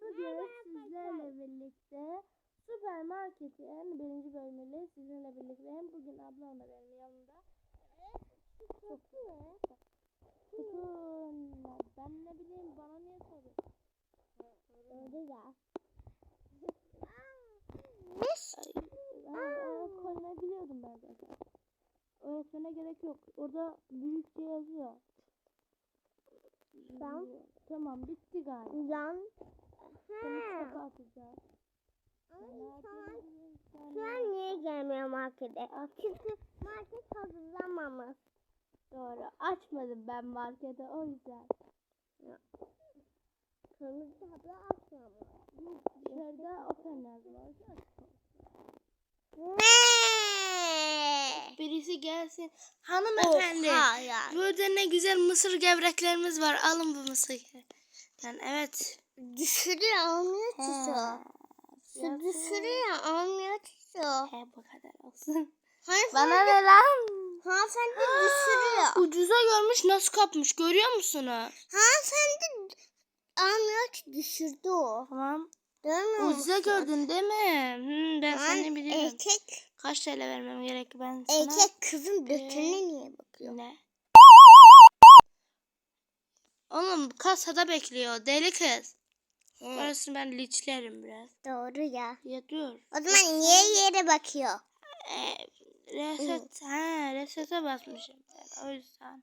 bugün sizlerle birlikte süpermarketin birinci bölümüyle sizinle birlikte hem bugün ablam da benim yanımda. Çok Tutun. Ben ne bileyim bana niye soruyorsun? Öyle ya. Koymayı biliyordum ben zaten. Öğretmene gerek yok. Orada büyükçe yazıyor. Tamam. Tamam bitti galiba. Yan. Seni Ha. çöpe atacağız. Şu an niye gelmiyor markete? Çünkü market hazırlanmamış. Doğru. Açmadım ben markete o yüzden. Kırmızı abla açmamış. Dışarıda open yazıyor. Ne? Birisi gelsin. Hanımefendi. Oha ya. Burada ne güzel mısır gevreklerimiz var. Alın bu mısır gevreklerini. Evet. Düşürüyor almıyor ki su. Su düşürüyor almıyor ki su. He bu kadar olsun. Hanımefendi, Bana ne lan? hanımefendi düşürüyor. Ucuza görmüş nasıl kapmış görüyor musunuz? Hanımefendi almıyor ki düşürdü o. Tamam. Görmüyor musun? Ucuza gördün değil mi? Hmm, ben Lan seni biliyorum. Erkek, Kaç TL vermem gerek ben sana? erkek kızın götüne niye bakıyor? Ne? Oğlum kasada bekliyor deli kız. He, Orasını ben liçlerim biraz. doğru ya. Ya dur. O zaman niye yere bakıyor? Ee, reset, ha resete basmışım ben o yüzden.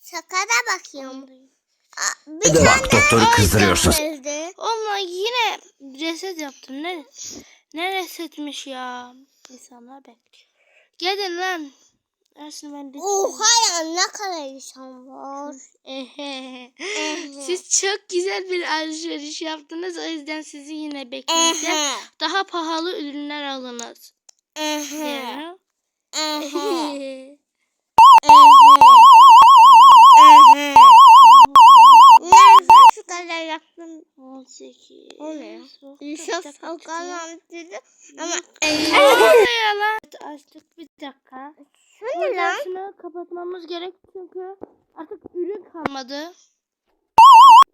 Sakada bakıyorum. Bir de bak doktoru kızdırıyorsun. Ama yine reset yaptım. Ne ne resetmiş ya? İnsanlar bekliyor. Gelin lan. Ersin ben de. Oha ya ne kadar insan var. Siz çok güzel bir alışveriş yaptınız. O yüzden sizi yine bekleyeceğim. Daha pahalı ürünler alınız. Ya. Kadar yaptın? 18. O ne? Yusuf Hakan dedi ama lan? Açtık bir dakika. Ne lan? Burasını kapatmamız gerek çünkü artık ürün kalmadı.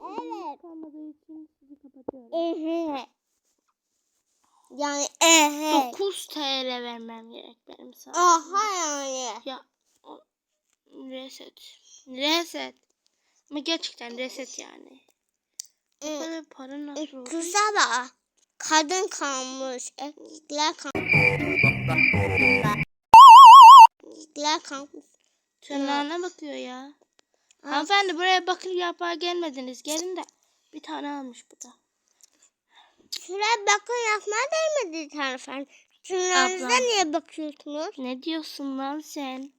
Evet. Kalmadığı için sizi kapatıyorum. Ehe. Yani ehe. 9 TL vermem gerek benim sana. Aha yani. Ya o- reset. Reset. Ama gerçekten reset yani. Bu kadar para nasıl olur? Kıza bak. Kadın kalmış. Erkekler kalmış. Erkekler kalmış. Tırnağına bakıyor ya. Hanımefendi buraya bakır yapağa gelmediniz. Gelin de bir tane almış bu da. Şuraya bakın yapmaya değmedi hanımefendi. Tırnağınıza Abla. niye bakıyorsunuz? Ne diyorsun lan sen?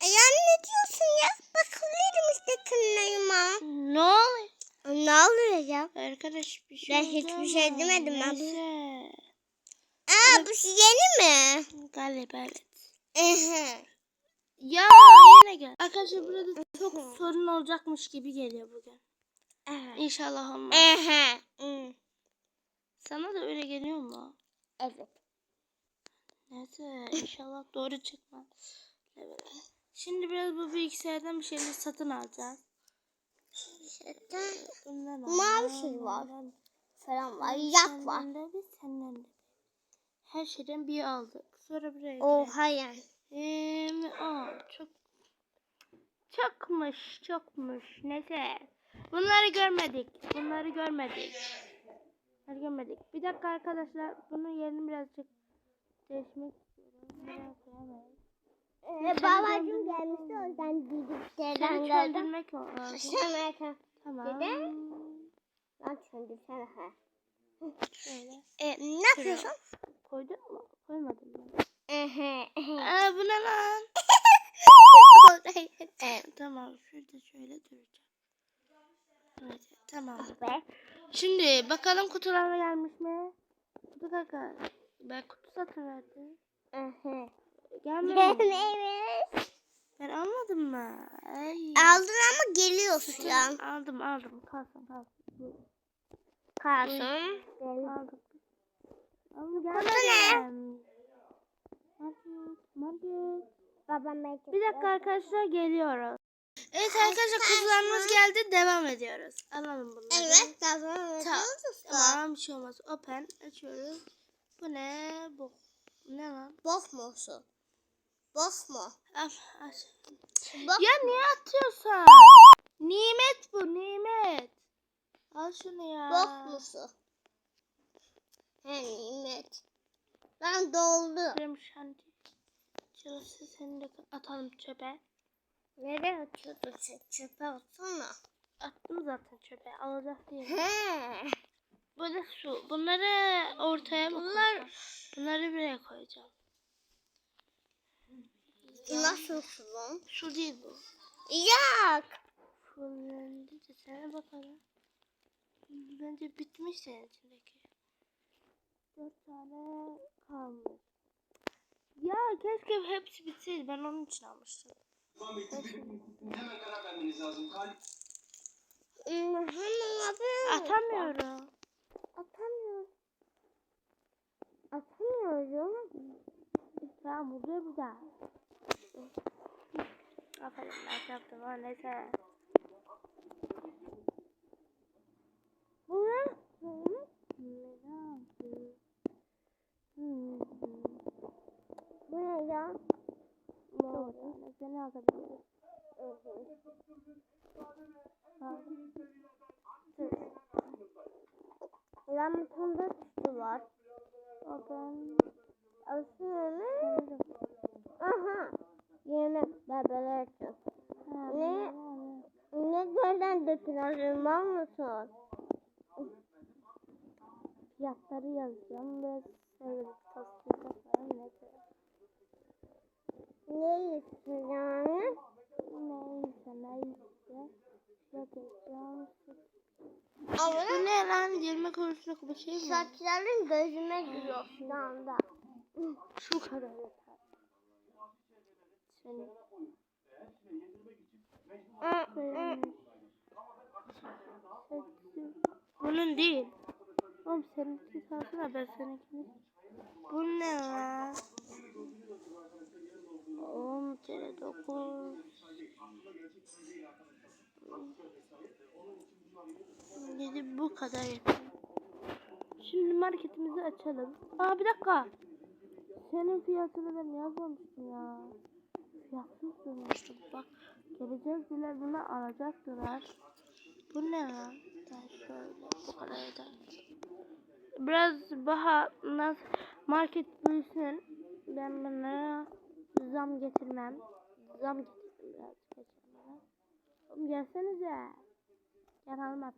E yani ne diyorsun ya? Bakabilirim işte tırnağıma. Ne oluyor? Ne oluyor ya? Arkadaş bir şey Ben hiçbir şey demedim abla. Neyse. Aa bu şey yeni mi? Galiba evet. Ya yine gel. Arkadaşlar burada çok sorun olacakmış gibi geliyor bugün. İnşallah olmaz. Sana da öyle geliyor mu? Evet. Neyse inşallah doğru çıkmaz. Evet. Şimdi biraz bu bilgisayardan bir şeyler satın alacağız. Al, şey var. Falan var. Yak var. Senden de bir senden de. Her şeyden bir aldık. Sonra buraya Oha yani. Eee, aa, çok çokmuş, çokmuş. Neyse. Bunları görmedik. Bunları görmedik. Bunları görmedik. Bir dakika arkadaşlar. Bunun yerini birazcık değişmek istiyorum. Ee, babacım gelmişti o yüzden Seni bilgisayardan geldim. çöldürmek lazım. Sen. Tamam. Lan çöndürsene ha. E, ne yapıyorsun? Koydun mu? Koymadım ben. Aa bu ne lan? Tamam şurada şöyle duracağım. Evet, tamam. Be. Şimdi bakalım kutulara gelmiş mi? Kutu kaka. Ben kutu satın verdim. Ehe. Gelmedi. mi? Gelmemiş. Ben almadım mı? Ay. Aldın ama geliyorsun ya. Aldım aldım. Kalsın kalsın. Kalsın. Aldım. Ama ne? Bir dakika arkadaşlar geliyoruz. Evet arkadaşlar kuzularımız geldi. Devam ediyoruz. Alalım bunları. Evet devam Tamam. ediyoruz. Tamam bir şey olmaz. Open açıyoruz. Bu ne? Bu. Ne lan? Bok mu? Aç. Bok. Ya niye atıyorsun? Nimet bu nimet. Al şunu ya. Bok musun? He nimet. Ben doldu. Krem şanti. Çalışsın seni de atalım çöpe. Nereye atıyordun sen? Çöpe atsana. Attım zaten çöpe. Alacak diye. He. Bu da su. Bunları ortaya mı Bunlar... Bunları buraya koyacağım. Nasıl kullan? Su değil bu. Yak. Fullendi de sana bakalım. Bence bitmiş senin içindeki. Dört tane kalmış. Ya keşke hepsi bitseydi. Ben onun için almıştım. Hemen karar vermeniz lazım. Kalp. Atamıyorum. Atamıyorum. Atamıyorum. Tamam burada bir daha. Aferin ben yaptım ama neyse. Bu ne? Bu ne ya? Mor. Seni atabiliriz. Lan bir tane daha tuşu var. O ben Aslında sanırım. Aha. Yemek bebeler için. Ne? Ne gölden dökülen var mısın? Fiyatları yazacağım ve sevgili tasdika falan neyse. Ne istiyorsun? Neyse neyse. Ama Bu ne lan? 20 kuruşluk bir şey mi? saçların gözüme giriyor şu anda. Şu kadar yeter. Seni. Bunun değil. Oğlum seninki kalsana ben seninkini. Bu ne lan? 10 kere 9. Yedi bu kadar. Şimdi marketimizi açalım. Aa bir dakika. Senin fiyatını ben yazmamıştım ya. Fiyatsız durmuştum. Bak gelecektiler bunu alacaktılar. Bu ne lan? Ben şöyle bu kadar eder. Biraz daha nasıl market büyüsün. Ben buna zam getirmem. Zam getirdim biraz geçenlere. Oğlum gelsenize. Gel hanımefendi.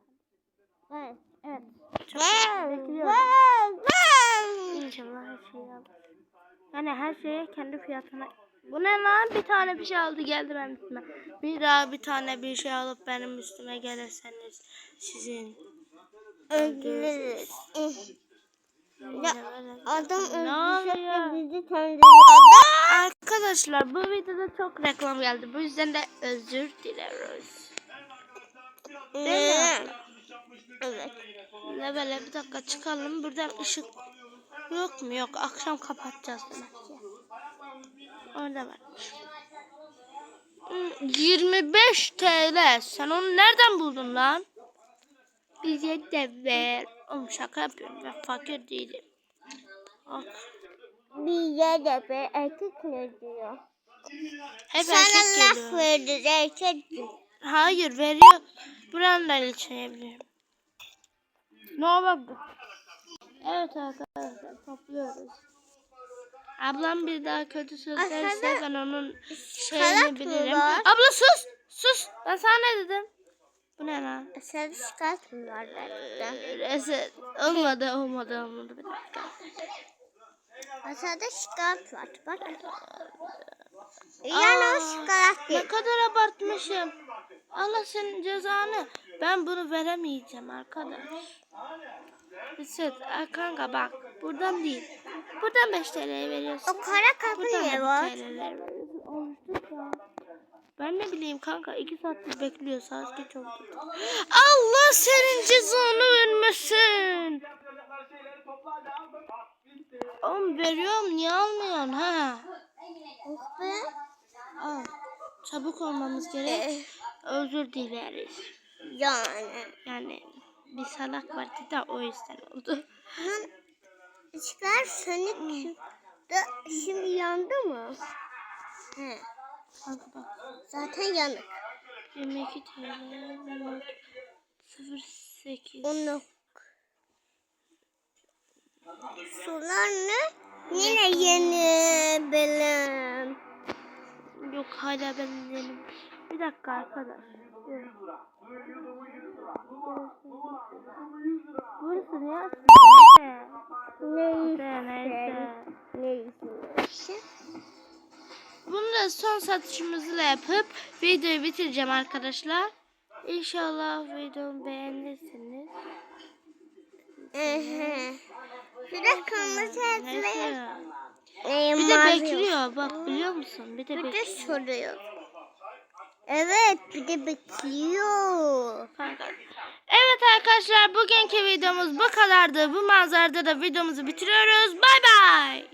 Evet. Evet. Çok bekliyorum. İnşallah her şeyi alır. Yani her şeye kendi fiyatına. Bu ne lan? Bir tane bir şey aldı geldi benim üstüme. Bir daha bir tane bir şey alıp benim üstüme gelirseniz sizin Öldürürüz. Ya, Adam de bizi kandırıyordu. Arkadaşlar bu videoda çok reklam geldi. Bu yüzden de özür dileriz. Evet. Evet. Levele bir dakika çıkalım. Buradan ışık yok mu? Yok. Akşam kapatacağız demek ki. Orada var. Hmm, 25 TL. Sen onu nereden buldun lan? Bize de ver. Oğlum şaka yapıyorum. Ben fakir değilim. Bak. Bize de bir erkek ne diyor? Hep Sana erkek laf geliyor. verdi erkek diyor. Hayır veriyor. Buranın da içebilirim. Ne oldu? Evet arkadaşlar topluyoruz. Ablam bir daha kötü söz Aslında verirse ben onun şeyini bilirim. var? Abla sus! Sus! Ben sana ne dedim? Bu ne lan? Sen var dertten? Reset. Olmadı olmadı olmadı. Bir dakika. Aşağıda şikayet var. Bak. Yani o şikayet Ne değil. kadar abartmışım. Allah senin cezanı. Ben bunu veremeyeceğim arkadaş. Aa, Kanka bak. Buradan değil. Buradan 5 TL veriyorsun. O kara kapı Buradan ne da var? Ben ne bileyim kanka iki saattir bekliyor saat geç oldu. Allah senin cezanı vermesin. Oğlum veriyorum niye almıyorsun ha? Oh be. Al. Çabuk olmamız gerek. Eh. Özür dileriz. Yani. Yani bir salak vardı da o yüzden oldu. Hem ışıklar sönük da şimdi yandı mı? He. Bak bak. Zaten yanık. 22 TL 08 19 Sularını yine yeni bölüm. Yok hala ben değilim. Bir dakika arkadaş. Evet. Burası ne yaptı? Neyse. Neyse. Neyse. Bunu da son satışımızla yapıp videoyu bitireceğim arkadaşlar. İnşallah videomu beğenirsiniz. De kırmızı. Ee, Bir de mavi. bekliyor bak biliyor musun? Bir de Bir de bekliyor. soruyor. Evet bir de bekliyor. Kanka. Evet arkadaşlar bugünkü videomuz bu kadardı. Bu manzarada da videomuzu bitiriyoruz. Bay bay.